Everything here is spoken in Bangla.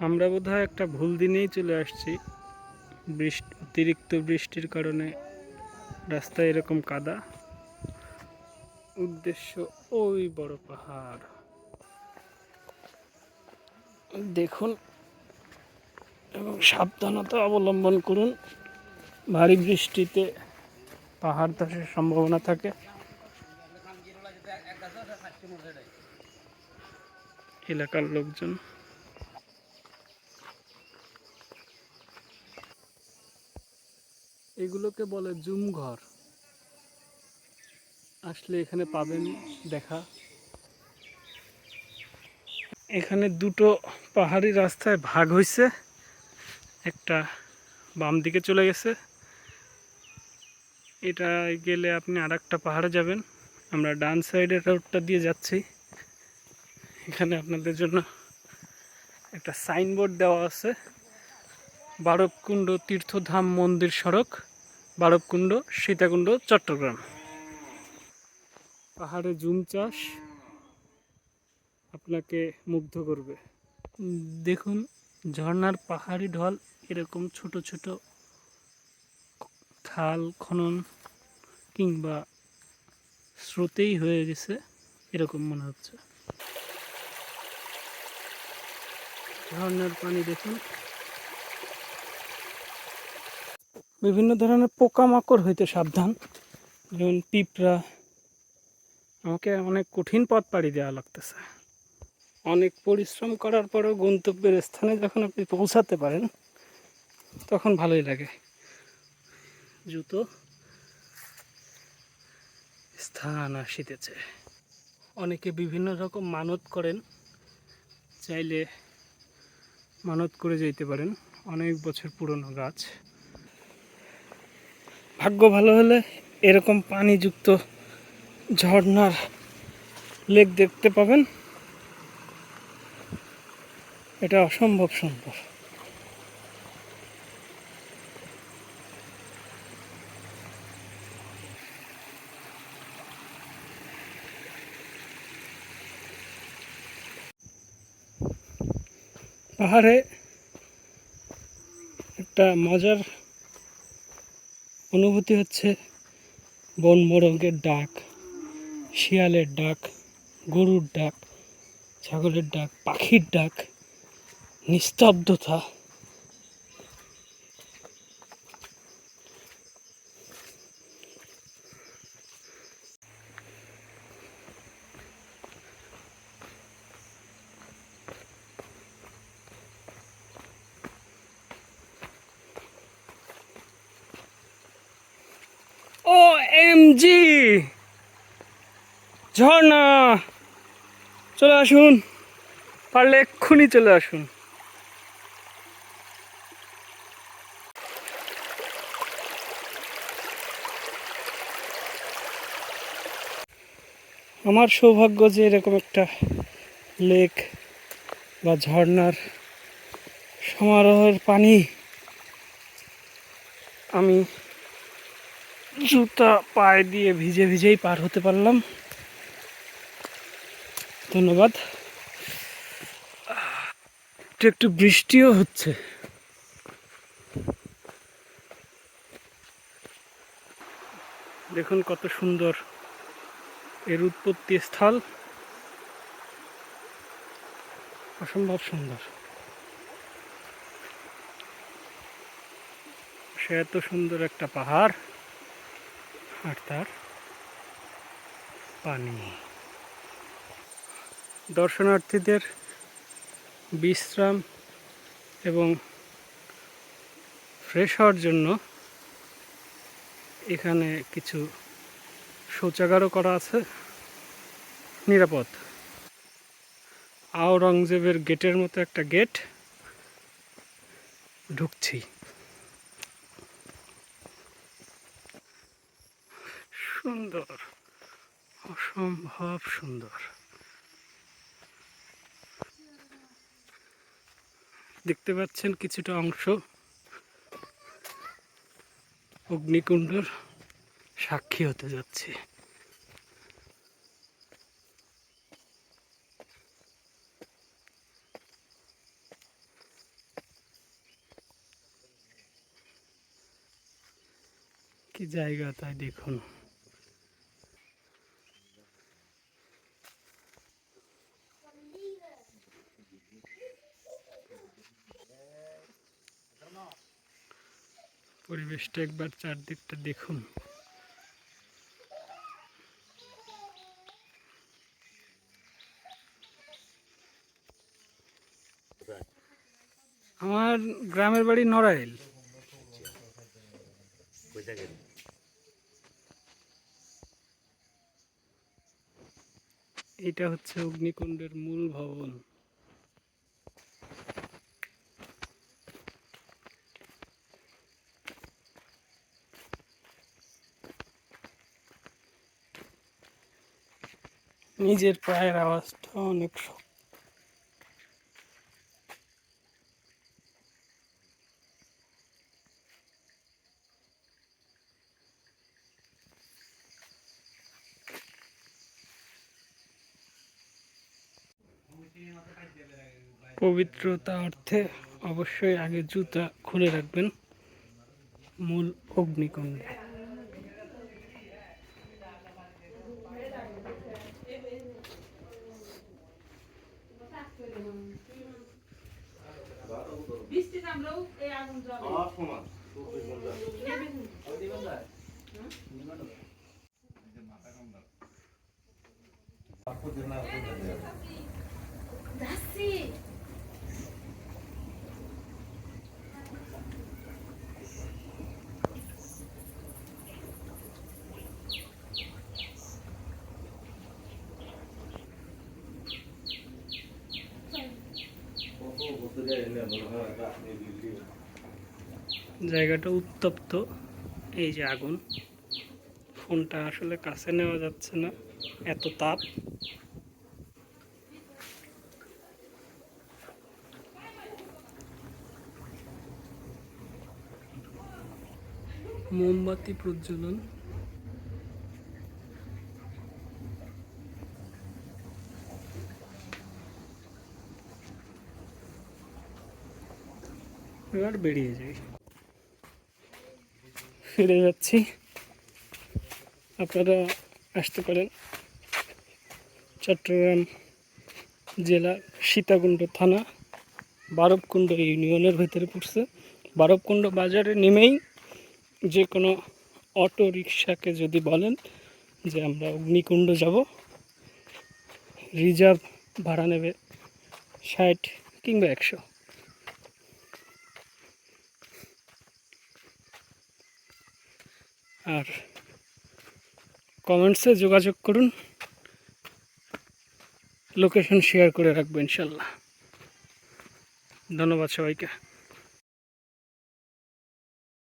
আমরা বোধহয় একটা ভুল দিনেই চলে আসছি। বৃষ্টি, অতিরিক্ত বৃষ্টির কারণে রাস্তায় এরকম কাদা। উদ্দেশ্য, ওই বড় পাহাড়। দেখুন এবং সাবধানতা অবলম্বন করুন। ভারী বৃষ্টিতে পাহাড় ধসের সম্ভাবনা থাকে। এলাকার লোকজন এগুলোকে বলে জুম ঘর। আসলে এখানে পাবেন দেখা। এখানে দুটো পাহাড়ি রাস্তায় ভাগ হয়েছে একটা বাম দিকে চলে গেছে। এটা গেলে আপনি আর একটা পাহাড়ে যাবেন। আমরা ডান সাইডের রোডটা দিয়ে যাচ্ছি। এখানে আপনাদের জন্য একটা সাইনবোর্ড দেওয়া আছে। বারবকুণ্ড তীর্থধাম মন্দির সড়ক। বারবকুণ্ড, সীতাকুণ্ড, চট্টগ্রাম। পাহাড়ে জুম চাষ আপনাকে মুগ্ধ করবে। দেখুন, ঝর্ণার পাহাড়ি ঢল এরকম ছোট ছোট খাল, খনন কিংবা স্রোতেই হয়ে গেছে এরকম মনে হচ্ছে। ঝর্ণার পানি দেখুন। বিভিন্ন ধরনের পোকামাকড় হইতে সাবধান। যেমন পিঁপড়া। আমাকে অনেক কঠিন পথ পাড়ি দেওয়া লাগতেছে। অনেক পরিশ্রম করার পরেও গন্তব্যের স্থানে যখন আপনি পৌঁছাতে পারেন, তখন ভালোই লাগে। জুতো স্থান আসিতেছে। অনেকে বিভিন্ন রকম মানত করেন। চাইলে মানত করে যেতে পারেন। অনেক বছর পুরনো গাছ। ভাগ্য ভালো হলে এরকম পানিযুক্ত ঝর্ণার লেক দেখতে পাবেন। এটা অসম্ভব সুন্দর। পাহাড়ে একটা মজার অনুভূতি হচ্ছে বন মোরগের ডাক শিয়ালের ডাক গরুর ডাক ছাগলের ডাক পাখির ডাক নিস্তব্ধতা। ও এম জি ঝর্ণা। চলে আসুন। পারলে এক্ষুনি চলে আসুন। আমার সৌভাগ্য যে এরকম একটা লেক বা ঝর্ণার সমারোহের পানি আমি জুতা পায়ে দিয়ে ভিজে ভিজেই পার হতে পারলাম। ধন্যবাদ। একটু একটু বৃষ্টিও হচ্ছে। দেখুন কত সুন্দর এর উৎপত্তি স্থল। অসম্ভব সুন্দর। সে এত সুন্দর একটা পাহাড়। আর তার। পানি। দর্শনার্থীদের বিশ্রাম এবং ফ্রেশ হওয়ার জন্য এখানে কিছু শৌচাগারও করা আছে। নিরাপদ। আওরঙ্গজেবের গেটের মতো একটা গেট। ঢুকছি। সুন্দর, অসম্ভব সুন্দর। দেখতে পাচ্ছেন কিছুটা অংশ? অগ্নিকুণ্ডর সাক্ষী হতে যাচ্ছে। কি জায়গা তাই দেখুন। পরিবেশটা একবার চারদিকটা দেখুন। আমার গ্রামের বাড়ি নড়াইল। এটা হচ্ছে অগ্নিকুণ্ডের মূল ভবন। নিজের পায়ের আওয়াজটা অনেক পবিত্রতা অর্থে অবশ্যই আগে জুতা খুলে রাখবেন। মূল অগ্নিকুণ্ডে। বৃষ্টি নামলেও এই আগুন জ্বলে যাচ্ছি। জায়গাটা উত্তপ্ত। এই যে আগুন। ফোনটা আসলে কাছে নেওয়া যাচ্ছে না। এত তাপ। মোমবাতি প্রজ্বলন। এবার বেরিয়ে যাই। ফিরে যাচ্ছি। আপনারা আসতে পারেন চট্টগ্রাম জেলা সীতাকুণ্ড থানা, বারবকুণ্ড ইউনিয়নের ভিতরে পড়ছে। বারবকুণ্ড বাজারে নেমেই যে কোনো অটো রিক্সাকে যদি বলেন যে আমরা অগ্নিকুণ্ড যাব, রিজার্ভ ভাড়া নেবে ষাট কিংবা একশো। আর কমেন্টসে যোগাযোগ করুন। লোকেশন শেয়ার করে রাখব ইনশাল্লাহ। ধন্যবাদ সবাইকে।